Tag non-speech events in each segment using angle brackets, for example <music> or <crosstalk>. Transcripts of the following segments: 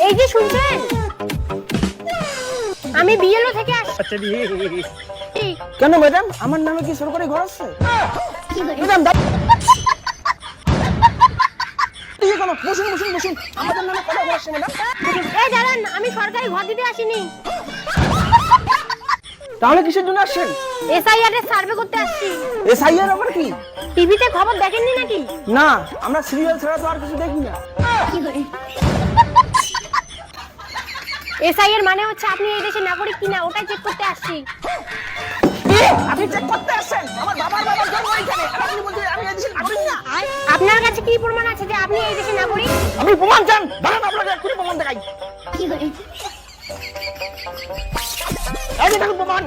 এই যে শুনছেন? আমি বিএলও থেকে আসছি আচ্ছা কেন ম্যাডাম আমার নামে কি সরকারি ঘর আছে? ম্যাডাম দা- বসুন বসুন বসুন। আমাদের নামে কথা ঘর ম্যাডাম এই দাঁড়ান আমি সরকারি ঘর দিতে আসিনি। তাহলে কিসের জন্য আসছেন? এসআইআর এর সার্ভে করতে আসছি। এসআইআর আবার কি? টিভিতে খবর দেখেননি নাকি? না আমরা সিরিয়াল ছাড়া তো আর কিছু দেখি না। এসআইআর মানে হচ্ছে আপনি এই দেশের নাগরিক কিনা ওটাই চেক করতে আসছি। আপনি চেক করতে আসছেন? আমার বাবার বাবার জন্ম এখানে। আপনি বলছেন আমি এই দেশের নাগরিক না। আপনার কাছে কি প্রমাণ আছে যে আপনি এই দেশের নাগরিক? আমি প্রমাণ চান। দাঁড়ান আপনাকে এক্ষুনি প্রমাণ দেখাই। এই দেখুন প্রমাণ।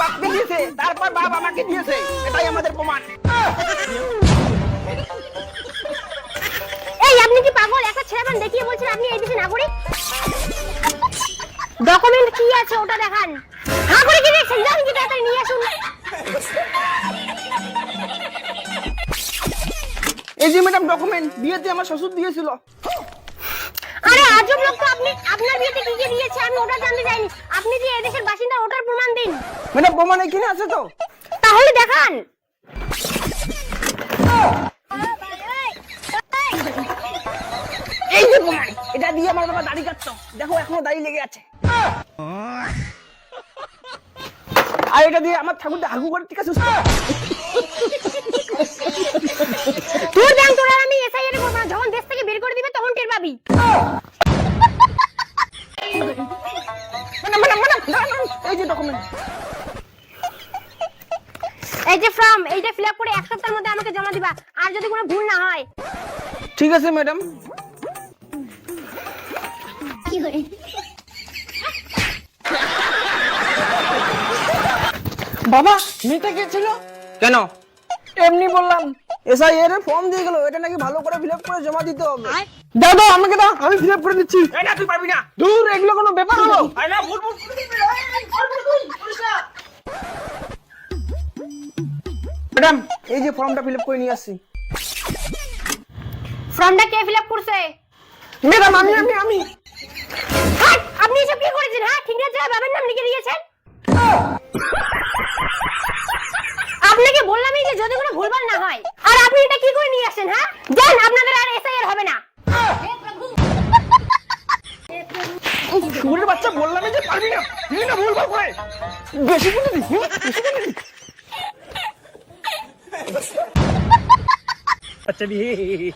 বাপ আপনি দিয়েছে? তারপর বাপ আমাকে দিয়েছে। এটাই আমাদের প্রমাণ। এই আপনি কি পাগল? একটা ছেলেমান দেখিয়ে বলছেন আপনি এই দেশের নাগরিক? ডকুমেন্ট কি আছে ওটা দেখান। হ্যাঁ করে কি দেখছেন যান কি তাড়াতাড়ি নিয়ে আসুন। এই যে ম্যাডাম ডকুমেন্ট বিয়েতে আমার শ্বশুর দিয়েছিল। আরে আজব লোক তো আপনি। আপনার বিয়েতে কি কি দিয়েছে আমি ওটা জানতে চাইনি। আপনি যে এই দেশের বাসিন্দা ওটার প্রমাণ দিন। ম্যাডাম প্রমাণ এখানে আছে তো? তাহলে দেখান। এই যে প্রমাণ এটা দিয়ে আমার বাবা দাড়ি কাটতো। দেখো এখনও দাড়ি লেগে আছে। আর এটা দিয়ে আমার ঠাকুরটা হাগু করে ঠিক আছে তোর ব্যাংক তোর আমি এসআইআর করব না যখন দেশ থেকে বের করে দিবে তখন টের পাবি। ম্যাডাম ম্যাডাম এই যে ডকুমেন্ট এই যে ফর্ম এইটা ফিল আপ করে এক সপ্তাহের মধ্যে আমাকে জমা দিবা আর যদি কোনো ভুল না হয়। ঠিক আছে ম্যাডাম বাবা মেয়েটা কে কেন? এমনি বললাম এসআই এর ফর্ম দিয়ে গেল এটা নাকি ভালো করে ফিল করে জমা দিতে হবে। দাও দাও আমাকে দাও আমি ফিল করে দিচ্ছি। না তুই পারবি না। দূর এগুলো কোনো ব্যাপার হলো? না ভুল ভুল। ম্যাডাম এই যে ফর্মটা ফিল করে নিয়ে আসছি। ফর্মটা কে ফিল আপ করছে? ম্যাডাম আমি আমি আমি। হাট! আপনি এসব কি করেছেন হ্যাঁ? ঠিক আছে বাবার নাম লিখে দিয়েছেন? আপনাকে বললামই যে যদি কোনো ভুলভাল না হয়। আর আপনি এটা কি করে নিয়ে আসেন হ্যাঁ? জান আপনাদের আর এসআইআর হবে না। শুয়োরের বাচ্চা বললাম যে পারবি না। তুই না ভুল ভালো করে। বেশি বলে দিস বেশি বলে দিস <laughs> আচ্ছা বেশ